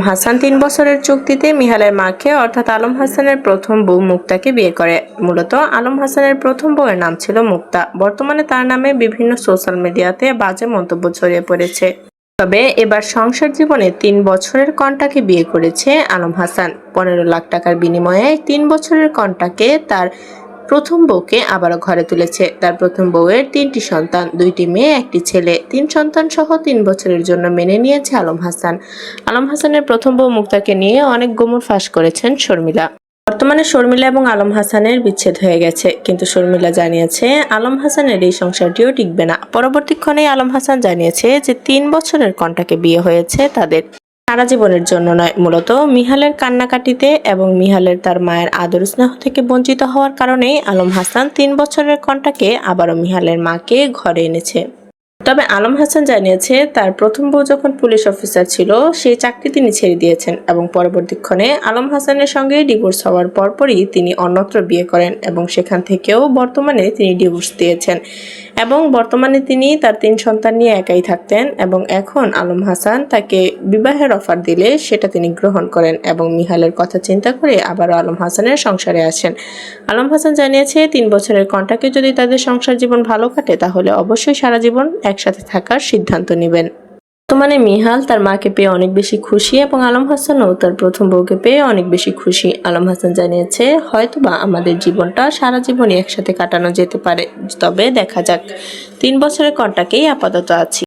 হাসান তিন বছরের চুক্তিতে মিহালের মাকে, অর্থাৎ আলম হাসানের প্রথম বউ মুক্তাকে বিয়ে করে। মূলত আলম হাসানের প্রথম বউয়ের নাম ছিল মুক্তা। বর্তমানে তার নামে বিভিন্ন সোশ্যাল মিডিয়াতে বাজে মন্তব্য ছড়িয়ে পড়েছে। তবে এবার সংসার জীবনে তিন বছরের কন্টাকে বিয়ে করেছে আলম হাসান। পনেরো লাখ টাকার বিনিময়ে তিন বছরের কন্টাকে তার প্রথম বউকে আবারও ঘরে তুলেছে। তার প্রথম বউয়ের তিনটি সন্তান, দুইটি মেয়ে, একটি ছেলে। তিন সন্তান সহ তিন বছরের জন্য মেনে নিয়েছে আলম হাসান। আলম হাসানের প্রথম বউ মুক্তাকে নিয়ে অনেক গোমর ফাঁস করেছেন শর্মিলা। বর্তমানে শর্মিলা এবং আলম হাসানের বিচ্ছেদ হয়ে গেছে। কিন্তু শর্মিলা জানিয়েছে, আলম হাসানের এই সংসারটিও টিকবে না। পরবর্তীক্ষণে আলম হাসান জানিয়েছে যে, তিন বছরের কন্টাকে বিয়ে হয়েছে তাদের। সারা জীবনের জন্য নয়। মূলত মিহালের কান্নাকাটিতে এবং মিহালের তার মায়ের আদর স্নেহ থেকে বঞ্চিত হওয়ার কারণেই আলম হাসান তিন বছরের কন্টাকে আবারও মিহালের মাকে ঘরে এনেছে। তবে আলম হাসান জানিয়েছে, তার প্রথম বউ যখন পুলিশ অফিসার ছিল, সেই চাকরি তিনি ছেড়ে দিয়েছেন এবং পরবর্তীক্ষণে আলম হাসানের সঙ্গে ডিভোর্স হওয়ার পরপরই তিনি অন্যত্র বিয়ে করেন এবং সেখান থেকেও বর্তমানে তিনি ডিভোর্স দিয়েছেন এবং বর্তমানে তিনি তার তিন সন্তান নিয়ে একাই থাকতেন এবং এখন আলম হাসান তাকে বিবাহের অফার দিলে সেটা তিনি গ্রহণ করেন এবং মিহালের কথা চিন্তা করে আবারও আলম হাসানের সংসারে আসেন। আলম হাসান জানিয়েছে, তিন বছরের কন্টাকে যদি তাদের সংসার জীবন ভালো কাটে, তাহলে অবশ্যই সারা জীবন একসাথে থাকার সিদ্ধান্ত নেবেন। বর্তমানে মিহাল তার মাকে পেয়ে অনেক বেশি খুশি এবং আলম হাসানও তার প্রথম বউকে পেয়ে অনেক বেশি খুশি। আলম হাসান জানিয়েছে হয়তো বা আমাদের জীবনটা সারা জীবনই একসাথে কাটানো যেতে পারে। তবে দেখা যাক, তিন বছরের কন্টাকেই আপাতত আছি।